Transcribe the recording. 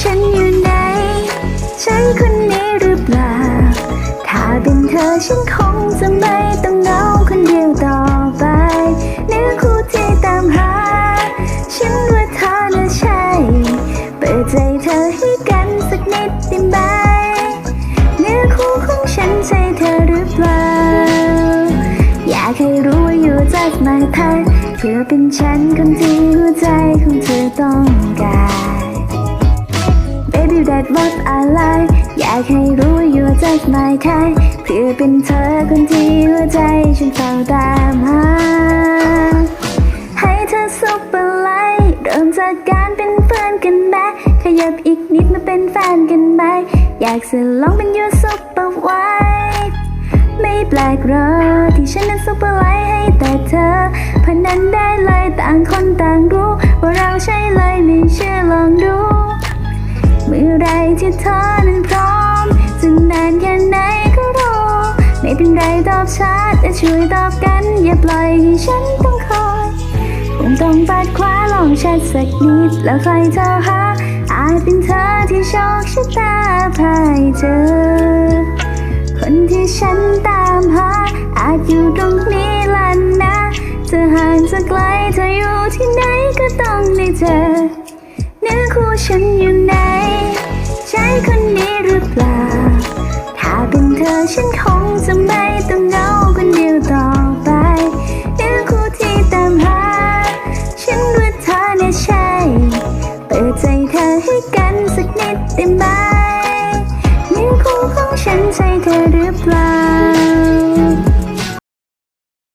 ฉันอยู่ไหนใช่คนนี้หรือเปล่า ถ้าเป็นเธอฉันคงจะไม่ต้องเหงาคนเดียวต่อไปเนื้อคู่ที่ตามหา ฉันว่าเธอน่ะใช่ เปิดใจเธอให้กันสักนิดได้ไหมเนื้อคู่ของฉันใช่เธอหรือเปล่า อยากให้รู้ว่าอยู่ใจมาไทยเพื่อเป็นฉันคนที่หัวใจของเธอต้องการ Baby that what I like อยากให้รู้ว่า you're just my kind เพื่อเป็นเธอคนที่หัวใจฉันเฝ้าตามหา ให้เธอซุปเปอร์ไลท์เริ่มจากการเป็นเพื่อนกันไหมขยับอีกนิดมาเป็นแฟนกันไหมอยากจะลองเป็น your super wife ไม่แปลกหรอที่ฉันนั้นซุปเปอร์ไลท์ให้แต่เธอพนันได้เลยต่างคนต่างร ที่เธอนั้นพร้อมจะนานแค่ไหนก็รอไม่เป็นไรตอบช้าแต่ช่วยตอบกัน อย่าปล่อยให้ฉันต้องคอยคงต้องปัดขวาลองชัดสักนิดแล้วใครเธอหาอาจเป็นเธอที่โชคชะตาพายเจอ คนที่ฉันตามหา อาจอยู่ตรงนี้ลันนะจะห่างจะไกลเธออยู่ที่ไหนก็ต้องได้เจอเนื้อคู่ฉันอยู่ไหน ฉันคงจะไม่ต้องเหงาคนเดียวต่อไปเรื่องคู่ที่ตามหา ฉันว่าเธอเนี่ยใช่ เปิดใจเธอให้กันสักนิดได้ไหมเรื่องคู่ของฉันใช่เธอหรือเปล่า